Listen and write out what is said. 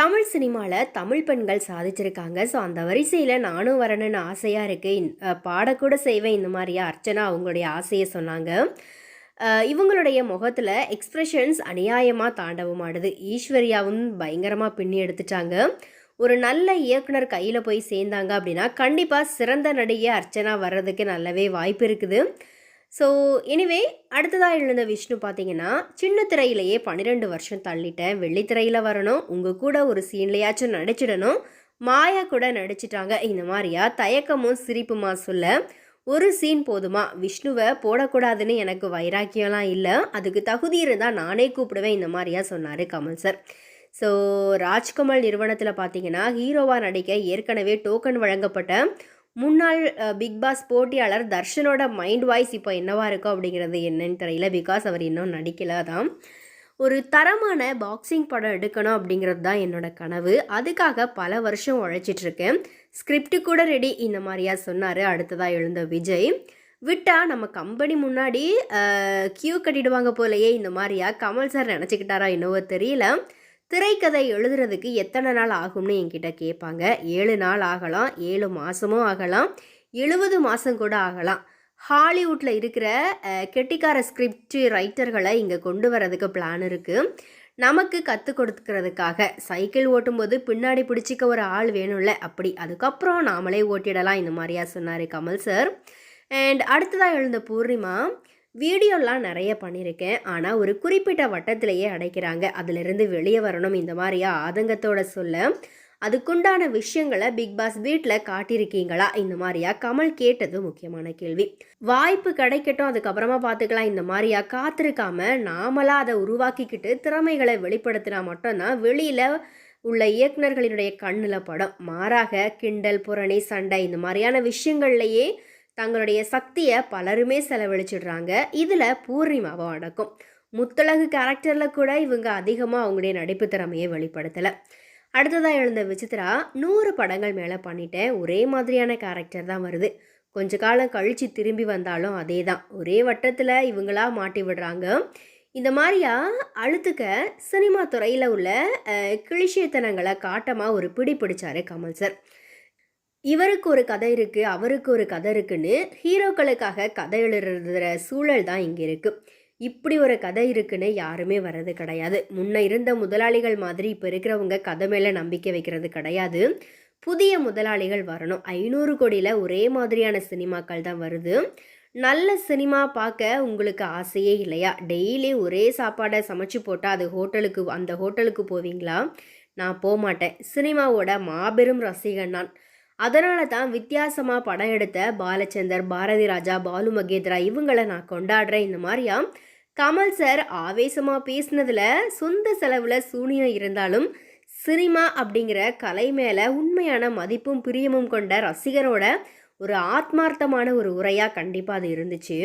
தமிழ் சினிமாவில் தமிழ் பெண்கள் சாதிச்சிருக்காங்க. ஸோ அந்த வரிசையில் நானும் வரணும்னு ஆசையாக இருக்குது பாடக்கூட செய்வேன். இந்த மாதிரியா அர்ச்சனா அவங்களுடைய ஆசையை சொன்னாங்க. இவங்களுடைய முகத்தில் எக்ஸ்ப்ரெஷன்ஸ் அநியாயமாக தாண்டவமாடுது. ஈஸ்வர்யாவும் பயங்கரமாக பின்னி எடுத்துட்டாங்க. ஒரு நல்ல இயக்குனர் கையில் போய் சேர்ந்தாங்க அப்படின்னா கண்டிப்பாக சிறந்த நடிகை அர்ச்சனா வர்றதுக்கு நல்லாவே வாய்ப்பு இருக்குது. ஸோ எனிவே அடுத்ததாக எழுந்த விஷ்ணு பார்த்தீங்கன்னா சின்ன திரையிலேயே பன்னிரெண்டு வருஷம் தள்ளிட்டேன் வெள்ளித்திரையில் வரணும் உங்கள் கூட ஒரு சீன்லையாச்சும் நடிச்சிடணும் மாயா கூட நடிச்சிட்டாங்க இந்த மாதிரியா? தயக்கமும் சிரிப்புமா சொல்ல ஒரு சீன் போதுமா? விஷ்ணுவை போடக்கூடாதுன்னு எனக்கு வைராக்கியம்லாம் இல்லை அதுக்கு தகுதி இருந்தால் நானே கூப்பிடுவேன் இந்த மாதிரியா சொன்னார் கமல் சார். ஸோ ராஜ்கமல் நிறுவனத்தில் பார்த்தீங்கன்னா ஹீரோவாக நடிக்க ஏற்கனவே டோக்கன் வழங்கப்பட்ட முன்னாள் பிக் பாஸ் போட்டியாளர் தர்ஷனோட மைண்ட் வாய்ஸ் இப்போ என்னவா இருக்கும் அப்படிங்கிறது என்னன்னு தெரியல. பிகாஸ் அவர் இன்னும் நடிக்கல தான் ஒரு தரமான பாக்ஸிங் படம் எடுக்கணும் அப்படிங்கிறது தான் என்னோட கனவு. அதுக்காக பல வருஷம் உழைச்சிட்ருக்கேன் ஸ்கிரிப்ட் கூட ரெடி இந்த மாதிரியா சொன்னார். அடுத்ததாக எழுந்த விஜய். விட்டா நம்ம கம்பெனி முன்னாடி கியூ கட்டிடுவாங்க போலயே இந்த மாதிரியா? கமல் சார் நினச்சிக்கிட்டாரா? என்னவோ தெரியல. திரைக்கதை எழுதுறதுக்கு எத்தனை நாள் ஆகும்னு என்கிட்ட கேட்பாங்க. ஏழு நாள் ஆகலாம் ஏழு மாதமும் ஆகலாம் எழுபது மாதம் கூட ஆகலாம். ஹாலிவுட்டில் இருக்கிற கெட்டிக்கார ஸ்கிரிப்ட் ரைட்டர்களை இங்கே கொண்டு வரதுக்கு பிளான் இருக்குது நமக்கு கற்றுக் கொடுக்கறதுக்காக சைக்கிள் ஓட்டும்போது பின்னாடி பிடிச்சிக்க ஒரு ஆள் வேணும்ல அப்படி. அதுக்கப்புறம் நாமளே ஓட்டிடலாம் இந்த மாதிரியா சொன்னார் கமல் சார் அண்ட் அடுத்ததாக எழுந்த பூர்ணிமா வீடியோலாம் நிறைய பண்ணியிருக்கேன். ஆனால் ஒரு குறிப்பிட்ட வட்டத்திலேயே அடைக்கிறாங்க. அதிலிருந்து வெளியே வரணும் இந்த மாதிரியா ஆதங்கத்தோட சொல்ல. அதுக்குண்டான விஷயங்களை பிக் பாஸ் வீட்டில் காட்டியிருக்கீங்களா? இந்த மாதிரியா கமல் கேட்டது முக்கியமான கேள்வி. வாய்ப்பு கிடைக்கட்டும் அதுக்கப்புறமா பார்த்துக்கலாம். இந்த மாதிரியா காத்திருக்காம நாமளா அதை உருவாக்கிக்கிட்டு திறமைகளை வெளிப்படுத்தினா மட்டும்தான் வெளியில் உள்ள இயக்குனர்களினுடைய கண்ணில் படம். மாறாக கிண்டல் புரணி சண்டை இந்த மாதிரியான விஷயங்கள்லையே தங்களுடைய சக்தியை பலருமே செலவழிச்சிடுறாங்க. இதில் பூர்ணிமாவும் அடக்கும். முத்தழகு கேரக்டரில் கூட இவங்க அதிகமாக அவங்களுடைய நடிப்பு திறமையை வெளிப்படுத்தலை. அடுத்ததாக எழுந்த விசித்ரா நூறு படங்கள் மேலே பண்ணிட்டேன். ஒரே மாதிரியான கேரக்டர் தான் வருது. கொஞ்ச காலம் கழித்து திரும்பி வந்தாலும் அதே தான் ஒரே வட்டத்தில் இவங்களா மாட்டி விடுறாங்க. இந்த மாதிரியா அழுத்துக்க சினிமா துறையில் உள்ள கிளிஷியத்தனங்களை கிளிஷேத்தனங்களை காட்டமாக ஒரு பிடி பிடிச்சாரு கமல் சார். இவருக்கு ஒரு கதை இருக்குது அவருக்கு ஒரு கதை இருக்குன்னு ஹீரோக்களுக்காக கதை எழுதுற சூழல் தான் இங்கே இருக்குது இப்படி ஒரு கதை இருக்குன்னு யாருமே வர்றது கிடையாது. முன்ன இருந்த முதலாளிகள் மாதிரி இப்போ இருக்கிறவங்க கதை மேலே நம்பிக்கை வைக்கிறது கிடையாது. புதிய முதலாளிகள் வரணும். ஐநூறு கோடியில் ஒரே மாதிரியான சினிமாக்கள் தான் வருது. நல்ல சினிமா பார்க்க உங்களுக்கு ஆசையே இல்லையா? டெய்லி ஒரே சாப்பாடை சமைச்சு போட்டால் அது ஹோட்டலுக்கு அந்த ஹோட்டலுக்கு போவீங்களா? நான் போக மாட்டேன் சினிமாவோட மாபெரும் ரசிகன் நான். அதனால தான் வித்தியாசமாக படம் எடுத்த பாலச்சந்தர் பாரதி ராஜா பாலு மகேந்திரா இவங்களை நான் கொண்டாடுறேன். இந்த மாதிரியா? கமல் சார் ஆவேசமாக பேசினதில் சொந்த செலவில் சூனியம் இருந்தாலும் சினிமா அப்படிங்கிற கலை மேலே உண்மையான மதிப்பும் பிரியமும் கொண்ட ரசிகரோட ஒரு ஆத்மார்த்தமான ஒரு உரையாக கண்டிப்பாக அது இருந்துச்சு.